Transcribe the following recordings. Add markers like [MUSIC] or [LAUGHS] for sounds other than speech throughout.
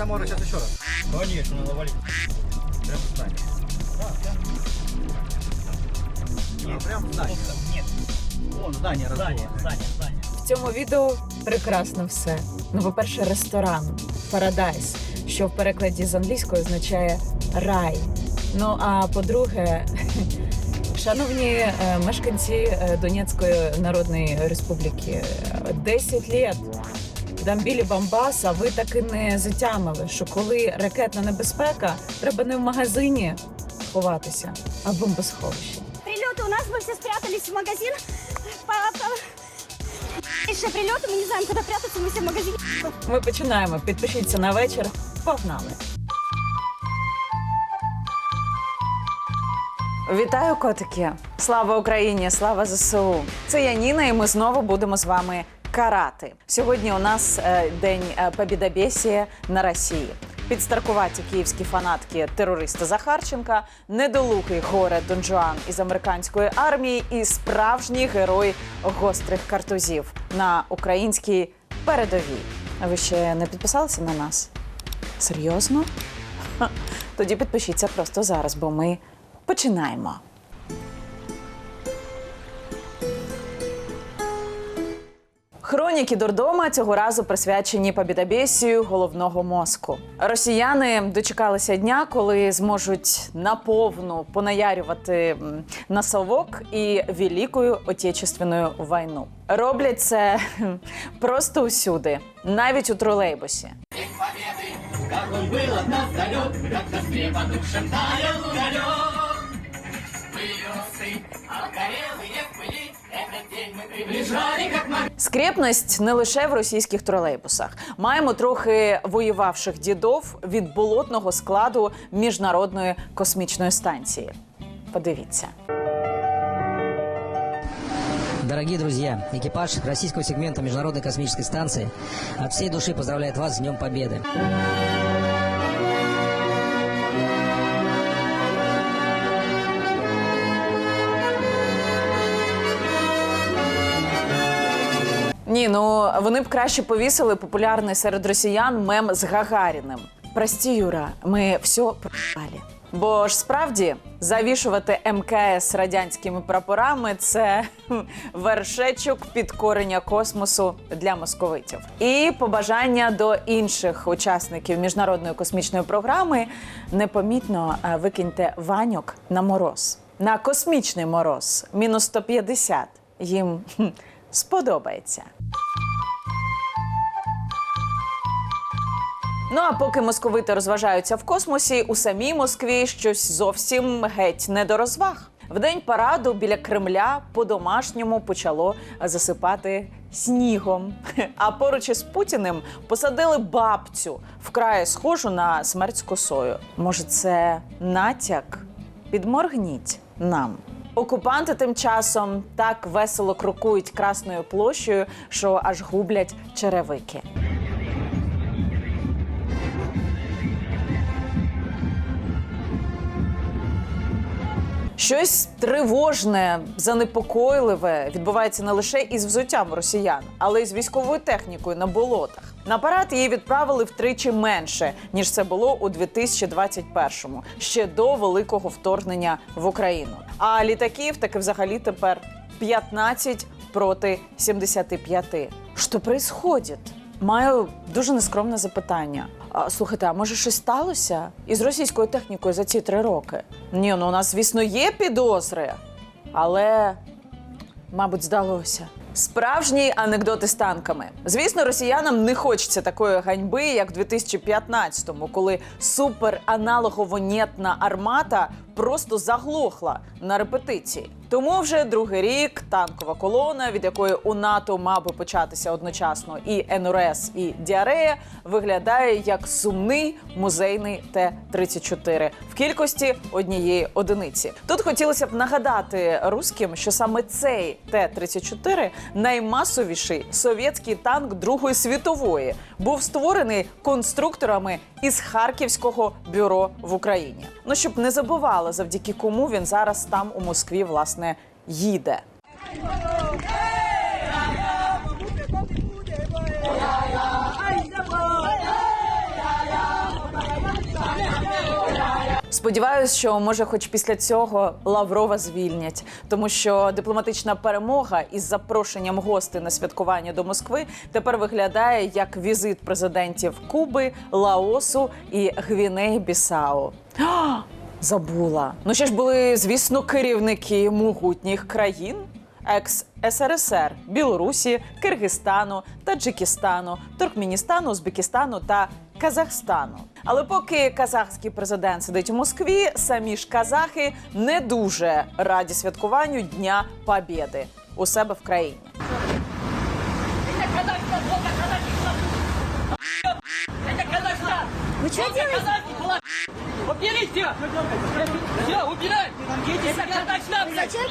Это можно сейчас еще раз. Конечно, надо валить. Прям в здание. Нет, А, прям в здание. Нет, Вон здание здание, здание, здание. В цьому відео прекрасно все. Ну, по-перше, ресторан Парадайс, що в перекладі з англійської означає рай. Ну а по-друге, [LAUGHS] шановні е, мешканці е, Донецької Народної Республіки, е, 10 літ там білі бамбас, а ви так і не затямили, що коли ракетна небезпека, треба не в магазині ховатися, а в бомбосховищі. Прилеты у нас, мы все спрятались в магазин. По- по- Еще прилеты, мы не знаем, куда прятаться, мы все в магазине. Ми починаємо. Підпишіться на вечір. Погнали. Вітаю, котики! Слава Україні! Слава ЗСУ! Це я Ніна, і ми знову будемо з вами карати. Сьогодні у нас е, день е, Побідобєсія на Росії. Підстаркуваті київські фанатки терориста Захарченка, недолугий горе Дон Жуан із американської армії і справжній герой гострих картузів на українській передовій. Ви ще не підписалися на нас? Серйозно? Тоді підпишіться просто зараз, бо ми починаємо. Хроніки дурдома цього разу присвячені побідобєсію головного мозку. Росіяни дочекалися дня, коли зможуть наповну понаярювати м, на совок і Великою Отечественною війну. Роблять це просто усюди, навіть у тролейбусі. Скрєпність не лише в російських тролейбусах. Маємо трохи воювавших дідов від болотного складу міжнародної космічної станції. Подивіться. Дорогие друзья, экипаж российского сегмента Международной космической станции от всей души поздравляет вас с Днем Победы. Ні, ну вони б краще повісили популярний серед росіян мем з Гагаріним. Прості, Юра, ми все пропали. Бо ж справді завішувати МКС радянськими прапорами це вершечок підкорення космосу для московитів. І побажання до інших учасників міжнародної космічної програми непомітно е, викиньте ваньок на мороз, на космічний мороз, мінус 150. Їм сподобається. Ну а поки московити розважаються в космосі, у самій Москві щось зовсім геть не до розваг. В день параду біля Кремля по-домашньому почало засипати снігом. А поруч із Путіним посадили бабцю, вкрай схожу на смерть з косою. Може, це натяк? Підморгніть нам. Окупанти тим часом так весело крокують красною площею, що аж гублять черевики. Щось тривожне, занепокойливе відбувається не лише із взуттям росіян, але й з військовою технікою на болотах. На парад її відправили втричі менше ніж це було у 2021-му, ще до великого вторгнення в Україну. А літаків таки взагалі тепер 15 проти 75. Що происходит? Маю дуже нескромне запитання. Слухайте, а може щось сталося із російською технікою за ці три роки? Ні, ну у нас, звісно, є підозри, але мабуть, здалося. Справжні анекдоти з танками. Звісно, росіянам не хочеться такої ганьби, як в 2015-му, коли супераналогово-нєтна армата просто заглохла на репетиції. Тому вже другий рік танкова колона, від якої у НАТО мав би початися одночасно і НРС, і діарея, виглядає як сумний музейний Т-34 в кількості однієї одиниці. Тут хотілося б нагадати руським, що саме цей Т-34 наймасовіший совєтський танк Другої світової був створений конструкторами із Харківського бюро в Україні. Ну щоб не забували, знали, завдяки кому він зараз там у Москві власне їде. Сподіваюсь, що може, хоч після цього Лаврова звільнять, тому що дипломатична перемога із запрошенням гостей на святкування до Москви тепер виглядає як візит президентів Куби, Лаосу і Гвінеї Бісау. Забула. Ну ще ж були, звісно, керівники могутніх країн. Екс СРСР, Білорусі, Киргизстану, Таджикистану, Туркменістану, Узбекистану та Казахстану. Але поки казахський президент сидить у Москві, самі ж казахи не дуже раді святкуванню Дня Побєди у себе в країні. Вы что Уберите! Все, убирай! Это казахстан!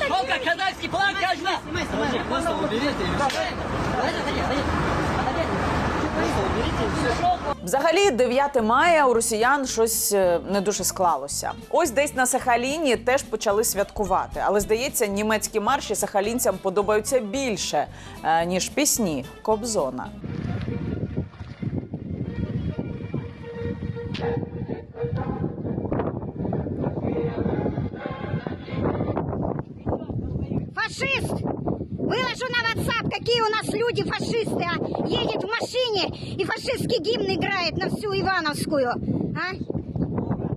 Только казахский план каждый! Просто уберите! Взагалі, 9 мая у росіян щось е, не дуже склалося. Ось десь на Сахаліні теж почали святкувати. Але здається, німецькі марші сахалінцям подобаються більше е, ніж пісні Кобзона. Фашист! Выложу на WhatsApp, какие у нас люди фашисты, а? Едет в машине и фашистский гимн играет на всю Ивановскую, а?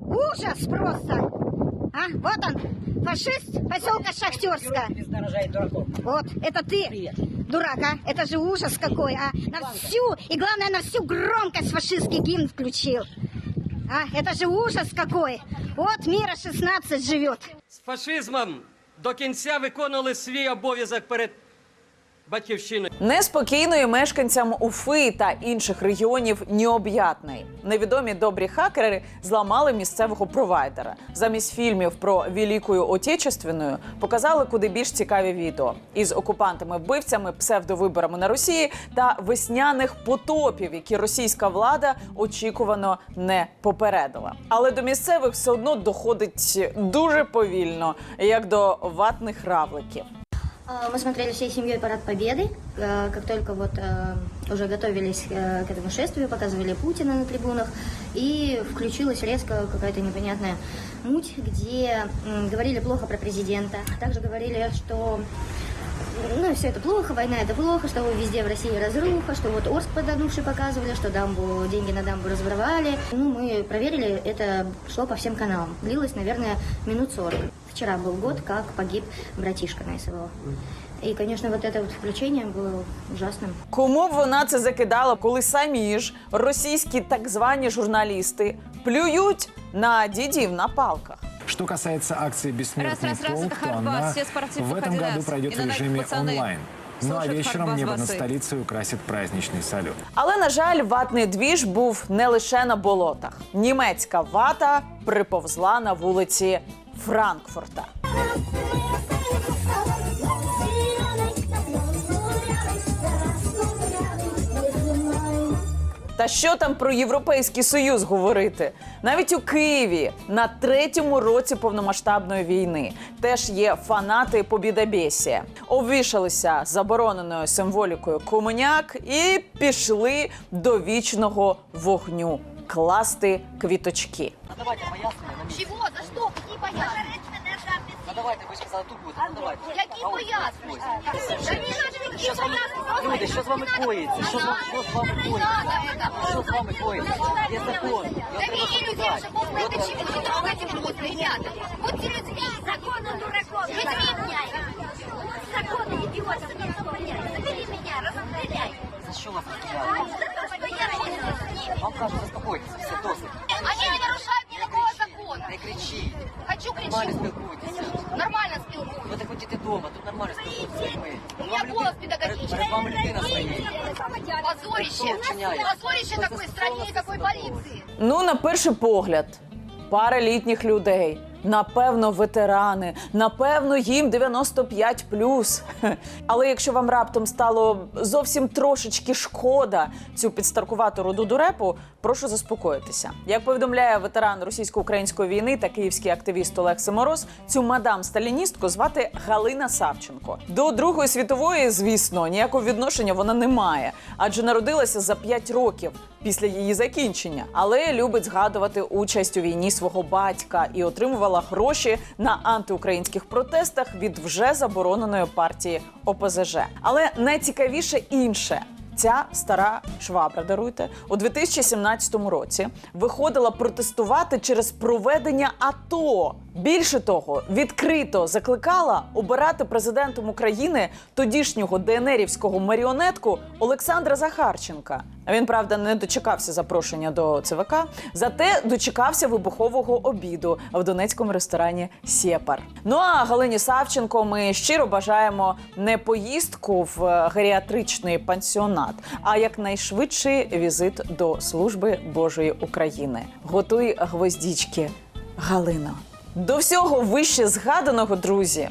Ужас просто! А? Вот он, фашист поселка Шахтерска. Вот, это ты, дурак, а? Это же ужас какой, а? На всю, и главное, на всю громкость фашистский гимн включил. А? Это же ужас какой! Вот мира 16 живет. З фашизмом до кінця виконували свій обов'язок перед батьківщиною. Неспокійної мешканцям Уфи та інших регіонів необ'ятний. Невідомі добрі хакери зламали місцевого провайдера. Замість фільмів про Великою Отечественною показали куди більш цікаві відео із окупантами-вбивцями, псевдовиборами на Росії та весняних потопів, які російська влада очікувано не попередила. Але до місцевих все одно доходить дуже повільно, як до ватних равликів. А, Мы смотрели всей семьей парад Победы. Э, Как только вот э, уже готовились к этому шествию, показывали Путина на трибунах, и включилась резко какая-то непонятная муть, где говорили плохо про президента. Также говорили, что ну, все это плохо, война это плохо, что везде в России разруха, что вот Орск подогнувший показывали, что дамбу, деньги на дамбу разворовали. Ну, мы проверили, это шло по всем каналам. Длилось, наверное, минут 40. Вчера был год, как погиб братишка на СВО. И, конечно, вот это вот включение было ужасным. Кому б вона це закидала, коли самі ж російські так звані журналісти плюють на дідів на палках? Что касается акции «Бессмертный Раз, раз, раз, полк», это то Хардбас, она все спортивных в этом Адидас. году пройдет в Иногда режиме пацаны онлайн. Ну а слушают вечером Хардбас небо над басы. столицей украсит праздничный салют. Але на жаль, ватний двіж був не лише на болотах. Німецька вата приповзла на вулиці Франкфурта. Та що там про європейський союз говорити? Навіть у Києві на третьому році повномасштабної війни теж є фанати побідобєсія. Обвішалися забороненою символікою комуняк і пішли до вічного вогню класти квіточки. Давайте пояснення. Чего? За что? Какие пояснения? Давайте, ви сказали, тут буде. Давайте. Какие пояснения? Да не надо никаких пояснений. Люди, що з вами коїться? Що з вами, що з вами коїться? Що з вами коїться? Є закон. Його Да треба видели людей, соблюдати. что после Його это треба чего не трогайте вкус, ребята. Будьте людьми. Законы дураков. Людьми меняй. Законы идиотов не заполняй. Забери меня, расстреляй. За що вас розстріляли? За то, что я родился с ними. Вам кажуть, заспокойтесь, все досить. Они не нарушают никакого закона. Не кричіть. Хочу Нормально кричу. спілкуйтеся. вдома, тут нормально спілкуйтесь з людьми. У меня голос педагогический. Перед вами людина стоїть. Позорище. Позорище такой стране такої такой полиции. Ну, на перший погляд, пара літніх людей Напевно, ветерани, напевно, їм 95 [LAUGHS] Але якщо вам раптом стало зовсім трошечки шкода цю підстаркувату роду дурепу, прошу заспокоїтися. Як повідомляє ветеран російсько-української війни та київський активіст Олег Семороз, цю мадам сталіністку звати Галина Савченко. До Другої світової, звісно, ніякого відношення вона не має, адже народилася за 5 років після її закінчення, але любить згадувати участь у війні свого батька і отримувала гроші на антиукраїнських протестах від вже забороненої партії ОПЗЖ. Але найцікавіше інше. Ця стара швабра, даруйте, у 2017 році виходила протестувати через проведення АТО. Більше того, відкрито закликала обирати президентом України тодішнього ДНРівського маріонетку Олександра Захарченка. Він правда не дочекався запрошення до ЦВК, зате дочекався вибухового обіду в донецькому ресторані Сєпар. Ну а Галині Савченко ми щиро бажаємо не поїздку в е, геріатричний пансіонат, а якнайшвидший візит до служби Божої України. Готуй гвоздічки, Галино. До всього вище згаданого, друзі.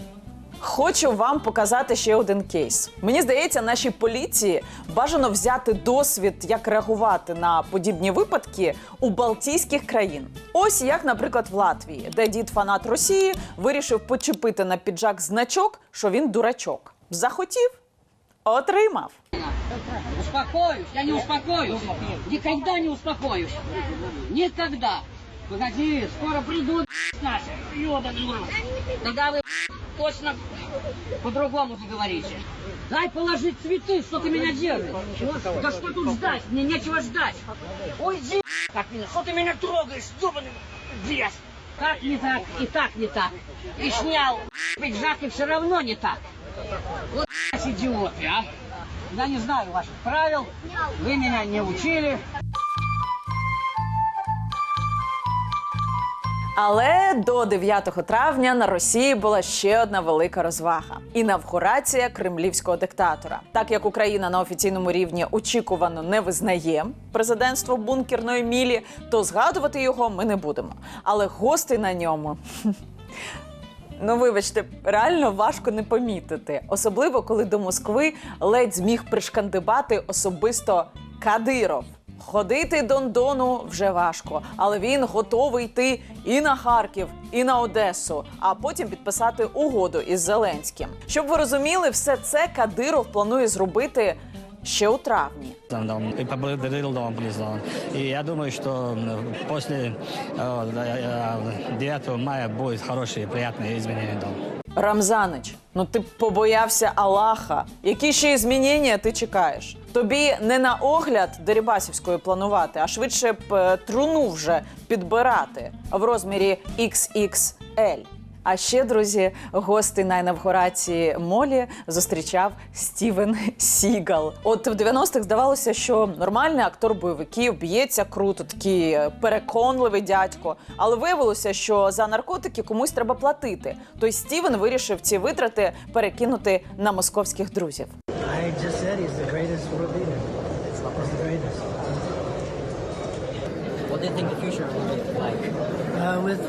Хочу вам показати ще один кейс. Мені здається, нашій поліції бажано взяти досвід, як реагувати на подібні випадки у Балтійських країн. Ось як, наприклад, в Латвії, де дід фанат Росії вирішив почепити на піджак значок, що він дурачок. Захотів, отримав. Успокоюсь, я не успокоюсь. Никогда не успокоюсь. Никогда. Погоди, скоро придут [LAUGHS] наши. Ёбаный в рот. Тогда вы [LAUGHS] точно по-другому заговорите. Дай положить цветы, что ты меня держишь. Да что тут ждать? Мне нечего ждать. Уйди, как меня. Что ты меня трогаешь, ёбаный бес? Как не так, и так не так. И снял пиджак, и все равно не так. Вот [LAUGHS] идиоты, а. Я не знаю ваших правил, вы меня не учили. Але до 9 травня на Росії була ще одна велика розвага інавгурація кремлівського диктатора. Так як Україна на офіційному рівні очікувано не визнає президентство бункерної мілі, то згадувати його ми не будемо. Але гостей на ньому. [LAUGHS] Ну, вибачте, реально важко не помітити, особливо коли до Москви ледь зміг пришкандибати особисто Кадиров. Ходити Дондону вже важко, але він готовий йти і на Харків, і на Одесу, а потім підписати угоду із Зеленським. Щоб ви розуміли, все це Кадиров планує зробити ще у травні. И поблагодарил Дом Близон. И я думаю, что м, после э, 9 мая будет хорошие, приятные изменения Дом. Рамзанич, ну ти побоявся Аллаха. Які ще змінення ти чекаєш? Тобі не на огляд Дерибасівської планувати, а швидше б е, труну вже підбирати в розмірі XXL. А ще, друзі, гостей на інавгурації Молі зустрічав Стівен Сігал. От в 90-х здавалося, що нормальний актор бойовиків б'ється круто, такий е, переконливий дядько. Але виявилося, що за наркотики комусь треба платити. Той Стівен вирішив ці витрати перекинути на московських друзів. You think the future will be like? Uh, with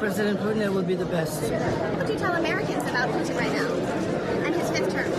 President Putin, it will be the best. What do you tell Americans about Putin right now and his fifth term?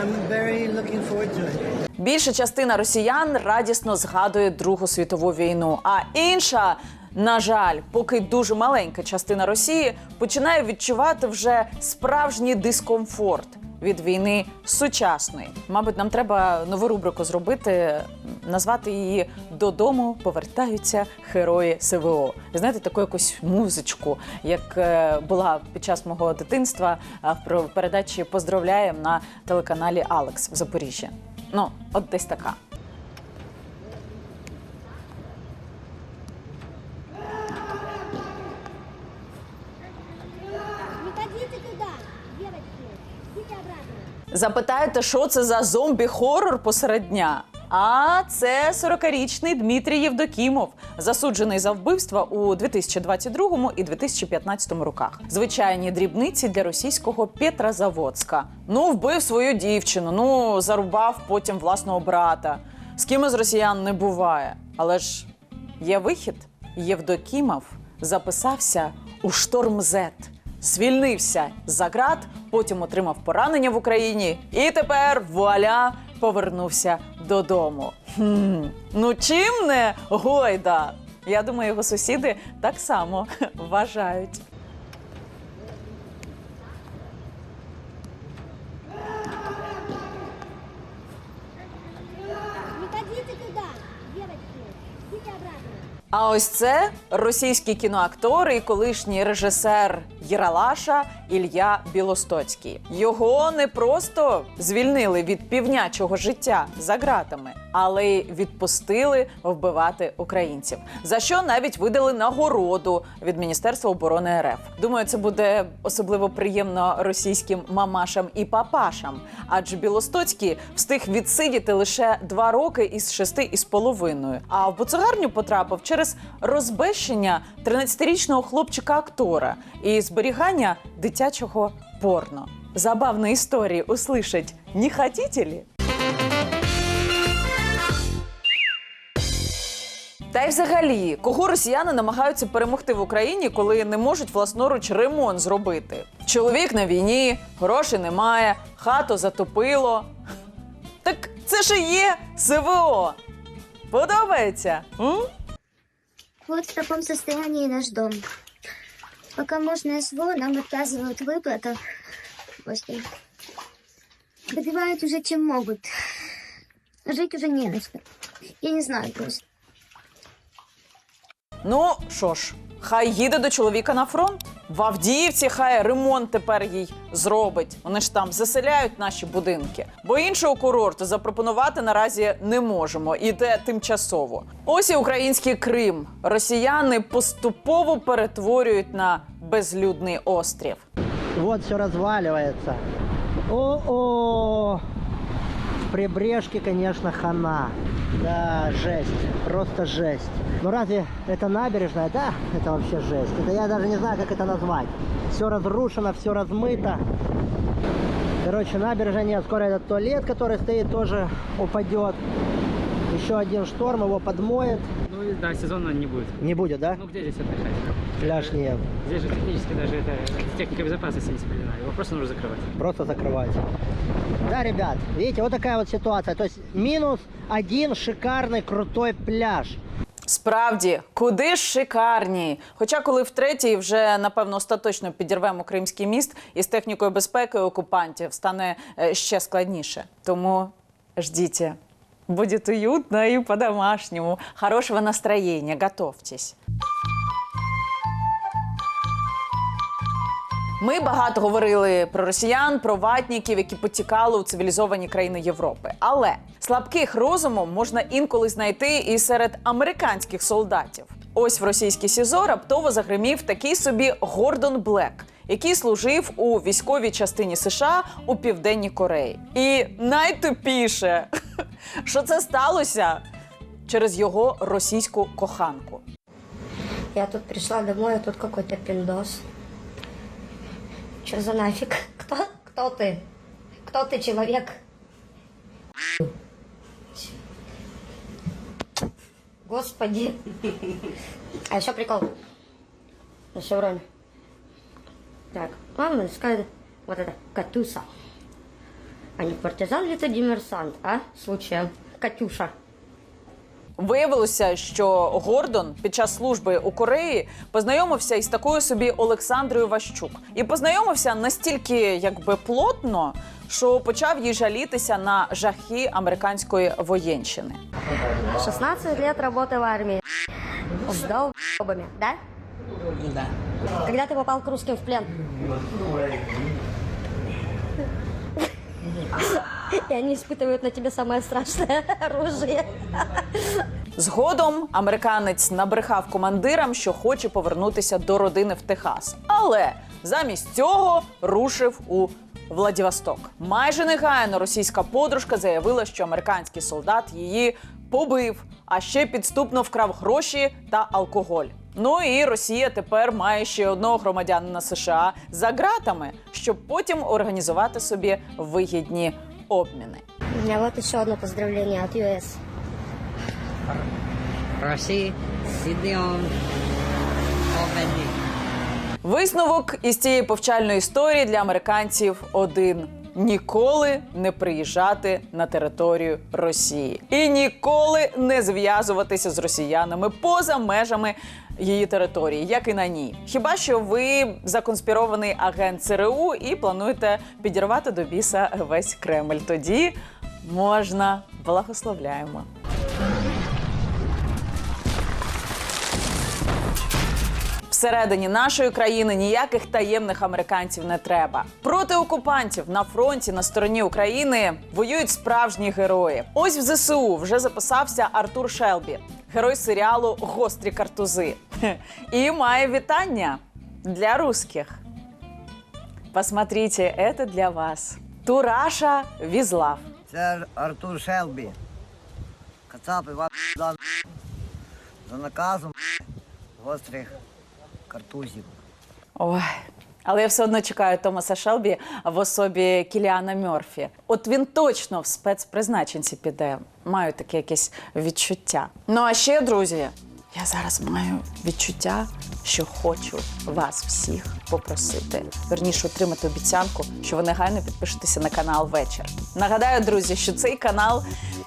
I'm very looking forward to it. Більша частина росіян радісно згадує Другу світову війну, а інша. На жаль, поки дуже маленька частина Росії починає відчувати вже справжній дискомфорт від війни сучасної. Мабуть, нам треба нову рубрику зробити, назвати її Додому повертаються герої СВО. Знаєте, таку якусь музичку, як е, була під час мого дитинства в передачі Поздравляємо на телеканалі Алекс в Запоріжжі. Ну, от десь така. Запитаєте, що це за зомбі-хорор посеред дня? А це 40-річний Дмитрій Євдокімов, засуджений за вбивства у 2022 і 2015 роках. Звичайні дрібниці для російського Петрозаводська. Ну, вбив свою дівчину, ну зарубав потім власного брата. З ким із росіян не буває. Але ж є вихід. Євдокімов записався у шторм Зет. Звільнився за ґрат, потім отримав поранення в Україні і тепер вуаля повернувся додому. Хм, ну чим не гойда? Я думаю, його сусіди так само [LAUGHS] вважають. А ось це російський кіноактор і колишній режисер Єралаша Ілля Білостоцький. Його не просто звільнили від півнячого життя за ґратами, але й відпустили вбивати українців. За що навіть видали нагороду від Міністерства оборони РФ. Думаю, це буде особливо приємно російським мамашам і папашам. Адже Білостоцький встиг відсидіти лише два роки із шести із половиною. А в буцегарню потрапив через розбещення 13-річного хлопчика-актора і зберігання дитячого порно. Забавні історії услышать не хотите ли? Та й взагалі, кого росіяни намагаються перемогти в Україні, коли не можуть власноруч ремонт зробити? Чоловік на війні, грошей немає, хату затопило. Так це ж і є СВО. Подобається? М? Вот в таком состоянии наш дом. Пока можно СВО, нам отказывают в выплатах. Господи. Добивают уже чем могут. Жить уже не на что. Я не знаю просто. Ну що ж, хай їде до чоловіка на фронт. В Авдіївці хай ремонт тепер їй зробить. Вони ж там заселяють наші будинки. Бо іншого курорту запропонувати наразі не можемо. Іде тимчасово. Ось і український Крим. Росіяни поступово перетворюють на безлюдний острів. Вот все разваливается. О-о! В прибрежке, конечно, хана. Да, жесть. Просто жесть. Ну разве это набережная? Да, это вообще жесть. Это я даже не знаю, как это назвать. Все разрушено, все размыто. Короче, набережная нет. Скоро этот туалет, который стоит, тоже упадет. Еще один шторм его подмоет. Ну и да, сезона не будет. Не будет, да? Ну где здесь отдыхать? Пляж нет. Здесь же технически даже это техника безопасности не соблюдена. Его просто нужно закрывать. Просто закрывать. Да, ребят, видите, вот такая вот ситуация. То есть минус один шикарный крутой пляж. Справді, куди ж шикарні. Хоча, коли втретє, і вже напевно остаточно підірвемо кримський міст із технікою безпеки окупантів, стане е, ще складніше. Тому ждіть. Будет уютно и по-домашнему. Хорошего настроения. Готовьтесь. Ми багато говорили про росіян, про ватніків, які потікали у цивілізовані країни Європи. Але слабких розумом можна інколи знайти і серед американських солдатів. Ось в російській СІЗО раптово загримів такий собі Гордон Блек, який служив у військовій частині США у південній Кореї. І найтупіше, [LAUGHS] що це сталося через його російську коханку. Я тут пришла домой, а тут какой-то пиндос. Что за нафиг? [LAUGHS] Кто? Кто ты? Кто ты, человек? Господи. А еще прикол. На шевроне. Так, мама искать вот это, Катюса. А не партизан ли ты диверсант, а? Случаем. Катюша. Виявилося, що Гордон під час служби у Кореї познайомився із такою собі Олександрою Ващук і познайомився настільки якби плотно, що почав їй жалітися на жахи американської воєнщини. 16 лет работы в армии. С долбами, да? Да. Когда ты попал к русским в плен? [LAUGHS] И они испытывают на тебе самое страшное [LAUGHS] оружие. Згодом американець набрехав командирам, що хоче повернутися до родини в Техас, але замість цього рушив у Владивосток. Майже негайно російська подружка заявила, що американський солдат її побив, а ще підступно вкрав гроші та алкоголь. Ну і Росія тепер має ще одного громадянина США за ґратами, щоб потім організувати собі вигідні обміни. У меня вот еще одно поздравление от US. России, Сидеон, Висновок із цієї повчальної історії для американців один: ніколи не приїжджати на територію Росії. І ніколи не зв'язуватися з росіянами поза межами її території, як і на ній. Хіба що ви законспірований агент ЦРУ і плануєте підірвати до біса весь Кремль? Тоді можна благословляємо. Всередині нашої країни ніяких таємних американців не треба. Проти окупантів на фронті на стороні України воюють справжні герої. Ось в ЗСУ вже записався Артур Шелбі, герой серіалу Гострі картузи. І має вітання для русських. Посмотрите, это для вас. Тураша Візлав. Це Артур Шелбі. Кацап Іван за, за наказом гострих картузів. Ой. Але я все одно чекаю Томаса Шелбі в особі Кіліана Мьорфі. От він точно в спецпризначенці піде. Маю таке якесь відчуття. Ну а ще, друзі, я зараз маю відчуття, що хочу вас всіх попросити. Верніше отримати обіцянку, що ви негайно підпишетеся на канал вечір. Нагадаю, друзі, що цей канал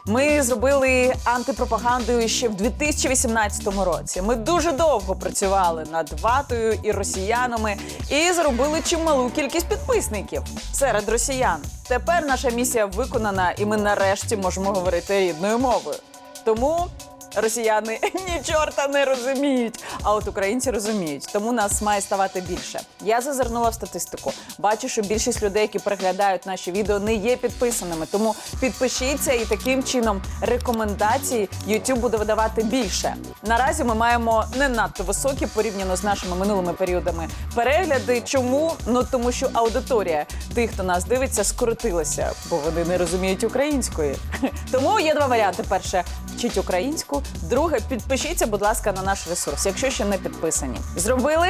ми зробили антипропагандою ще в 2018 році. Ми дуже довго працювали над ватою і росіянами і зробили чималу кількість підписників серед росіян. Тепер наша місія виконана, і ми нарешті можемо говорити рідною мовою. Тому росіяни [LAUGHS] ні чорта не розуміють. А от українці розуміють, тому нас має ставати більше. Я зазирнула в статистику. Бачу, що більшість людей, які переглядають наші відео, не є підписаними. Тому підпишіться і таким чином рекомендації YouTube буде видавати більше. Наразі ми маємо не надто високі порівняно з нашими минулими періодами перегляди. Чому? Ну тому що аудиторія тих, хто нас дивиться, скоротилася, бо вони не розуміють української. [LAUGHS] Тому є два варіанти: перше вчіть українську, друге підпишіться, будь ласка, на наш ресурс, якщо ще не підписані. Зробили?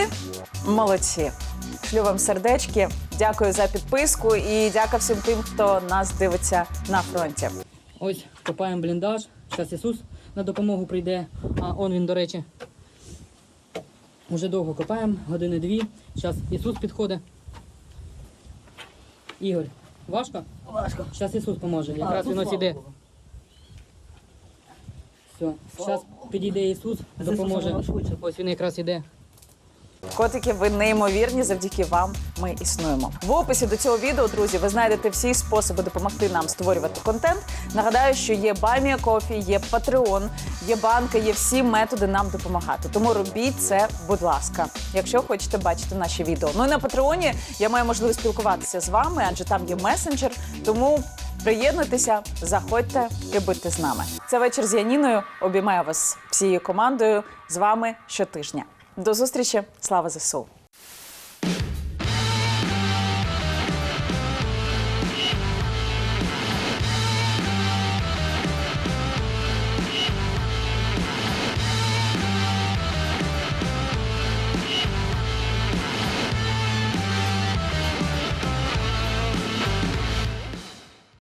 Молодці. Шлю вам сердечки. Дякую за підписку і дякую всім тим, хто нас дивиться на фронті. Ось копаємо бліндаж. Зараз Ісус на допомогу прийде. А он він, до речі. Уже довго копаємо, години дві. Зараз Ісус підходить. Ігор, важко? Важко. Зараз Ісус поможе. Якраз він ось іде. Все, зараз підійде Ісус, допоможе. Ось він якраз іде. Котики, ви неймовірні. Завдяки вам ми існуємо. В описі до цього відео, друзі, ви знайдете всі способи допомогти нам створювати контент. Нагадаю, що є Баймія Кофі, є Patreon, є банки, є всі методи нам допомагати. Тому робіть це, будь ласка, якщо хочете бачити наші відео. Ну і на Патреоні я маю можливість спілкуватися з вами, адже там є месенджер. Тому приєднуйтеся, заходьте і будьте з нами. Це вечір з Яніною. Обіймаю вас всією командою. З вами щотижня. До зустрічі. Слава ЗСУ!